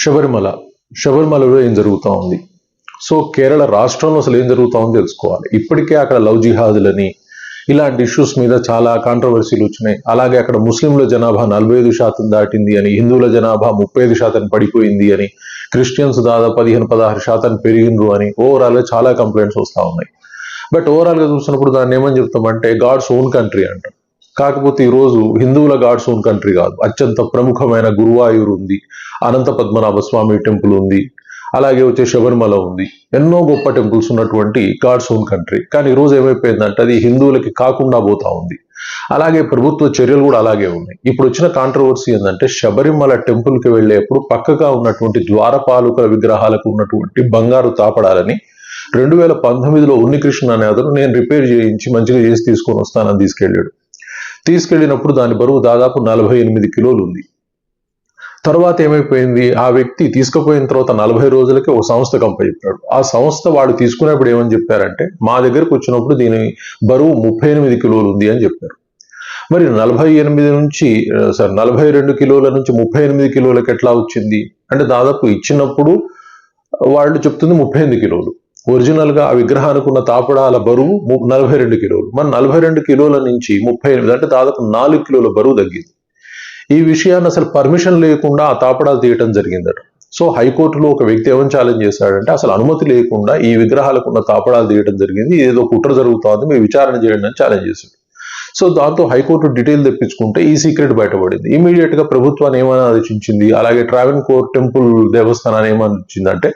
శబరిమల. శబరిమలలో ఏం జరుగుతూ ఉంది? సో కేరళ రాష్ట్రంలో అసలు ఏం జరుగుతూ ఉందో తెలుసుకోవాలి. ఇప్పటికే అక్కడ లవ్ జిహాదులని ఇలాంటి ఇష్యూస్ మీద చాలా కాంట్రవర్సీలు వచ్చినాయి. అలాగే అక్కడ ముస్లింల జనాభా నలభై ఐదు శాతం దాటింది అని హిందువుల జనాభా ముప్పై ఐదు శాతం పడిపోయింది అని క్రిస్టియన్స్ దాదాపు పదిహేను పదహారు శాతం పెరిగిండ్రు అని ఓవరాల్గా చాలా కంప్లైంట్స్ వస్తూ ఉన్నాయి. బట్ ఓవరాల్గా చూసినప్పుడు దాన్ని ఏమని చెప్తామంటే గాడ్స్ ఓన్ కంట్రీ అంటాం కాకపోతే ఈ రోజు హిందువుల గాడ్స్ ఓన్ కంట్రీ కాదు. అత్యంత ప్రముఖమైన గురువాయూర్ ఉంది. అనంత పద్మనాభ స్వామి టెంపుల్ ఉంది. అలాగే వచ్చే శబరిమల ఉంది. ఎన్నో గొప్ప టెంపుల్స్ ఉన్నటువంటి గాడ్స్ ఓన్ కంట్రీ. కానీ ఈరోజు రోజు ఏమైపోయిందంటే అది హిందువులకి కాకుండా పోతా ఉంది. అలాగే ప్రభుత్వ చర్యలు కూడా అలాగే ఉన్నాయి. ఇప్పుడు వచ్చిన కాంట్రవర్సీ ఏంటంటే శబరిమల టెంపుల్కి వెళ్ళేప్పుడు పక్కగా ఉన్నటువంటి ద్వారపాలకుల విగ్రహాలకు ఉన్నటువంటి బంగారు తాపడాలని రెండు వేల పంతొమ్మిదిలో ఉన్నికృష్ణ అనే అతను నేను రిపేర్ చేయించి మంచిగా చేసి తీసుకొని వస్తానని తీసుకెళ్ళాడు. తీసుకెళ్ళినప్పుడు దాని బరువు దాదాపు నలభై ఎనిమిది కిలోలు ఉంది తర్వాత ఏమైపోయింది? ఆ వ్యక్తి తీసుకుపోయిన తర్వాత నలభై రోజులకి ఒక సంస్థ చెప్పాడు. ఆ సంస్థ వాడు తీసుకునేప్పుడు ఏమని చెప్పారంటే మా దగ్గరకు వచ్చినప్పుడు దీని బరువు ముప్పై ఎనిమిది కిలోలు ఉంది అని చెప్పారు. మరి నలభై ఎనిమిది నుంచి సార్ నలభై రెండు కిలోల నుంచి ముప్పై ఎనిమిది కిలోలకు ఎట్లా వచ్చింది? అంటే దాదాపు ఇచ్చినప్పుడు వాళ్ళు చెప్తుంది ముప్పై ఎనిమిది కిలోలు. ఒరిజినల్గా ఆ విగ్రహానికి ఉన్న తాపడాల బరువు నలభై రెండు కిలోలు. మన నలభై రెండు కిలోల నుంచి ముప్పై ఎనిమిది అంటే దాదాపు నాలుగు కిలోల బరువు తగ్గింది. ఈ విషయాన్ని అసలు పర్మిషన్ లేకుండా ఆ తాపడాలు తీయటం జరిగిందట. సో హైకోర్టులో ఒక వ్యక్తి ఏమని ఛాలెంజ్ చేశాడంటే అసలు అనుమతి లేకుండా ఈ విగ్రహాలకు ఉన్న తాపడాలు తీయటం జరిగింది ఏదో కుట్ర జరుగుతోంది మీరు విచారణ చేయండి అని ఛాలెంజ్ చేశాడు. సో దాంతో హైకోర్టు డీటెయిల్ తెప్పించుకుంటే ఈ సీక్రెట్ బయటపడింది. ఇమీడియట్గా ప్రభుత్వాన్ని ఏమని ఆదేశించింది? అలాగే ట్రావెన్ కోర్ టెంపుల్ దేవస్థానాన్ని ఏమని ఇచ్చిందంటే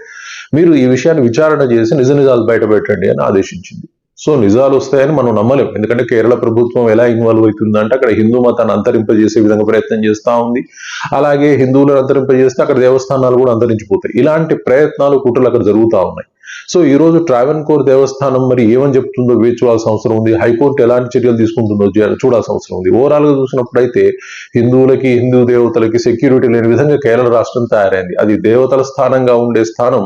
మీరు ఈ విషయాన్ని విచారణ చేసి నిజ నిజాలు బయట పెట్టండి అని ఆదేశించింది. సో నిజాలు వస్తాయని మనం నమ్మలేం. ఎందుకంటే కేరళ ప్రభుత్వం ఎలా ఇన్వాల్వ్ అవుతుందంటే అక్కడ హిందూ మతాన్ని అంతరింపజేసే విధంగా ప్రయత్నం చేస్తా ఉంది. అలాగే హిందువులను అంతరింపజేస్తే అక్కడ దేవస్థానాలు కూడా అంతరించిపోతాయి. ఇలాంటి ప్రయత్నాలు కుట్రలు అక్కడ జరుగుతూ ఉన్నాయి. సో ఈ రోజు ట్రావెన్ కోర్ దేవస్థానం మరి ఏమని చెప్తుందో వేచి అవసరం ఉంది. హైకోర్టు ఎలాంటి చర్యలు తీసుకుంటుందో చూడాల్సిన అవసరం ఉంది. ఓవరాల్గా చూసినప్పుడైతే హిందువులకి హిందూ దేవతలకి సెక్యూరిటీ లేని విధంగా కేరళ రాష్ట్రం తయారైంది. అది దేవతల స్థానంగా ఉండే స్థానం.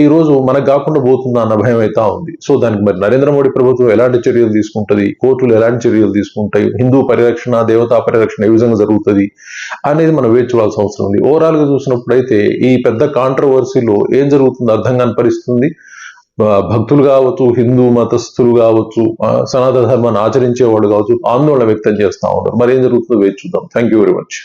ఈ రోజు మనకు కాకుండా పోతుందా అన్న భయం అయితే ఉంది. సో దానికి మరి నరేంద్ర మోడీ ప్రభుత్వం ఎలాంటి చర్యలు తీసుకుంటది? కోర్టులు ఎలాంటి చర్యలు తీసుకుంటాయి? హిందూ పరిరక్షణ దేవతా పరిరక్షణ ఏ విధంగా జరుగుతుంది? అనేది మనం వేచి చూడాల్సిన అవసరం ఉంది. ఓవరాల్గా చూసినప్పుడైతే ఈ పెద్ద కాంట్రవర్సీలో ఏం జరుగుతుందో అర్థం కాని పరిస్థితుంది. భక్తులు కావచ్చు హిందూ మతస్థులు కావచ్చు సనాతన ధర్మాన్ని ఆచరించేవాడు కావచ్చు ఆందోళన వ్యక్తం చేస్తా ఉన్నారు. మరి ఏం జరుగుతుందో వేచి చూద్దాం. Thank you very much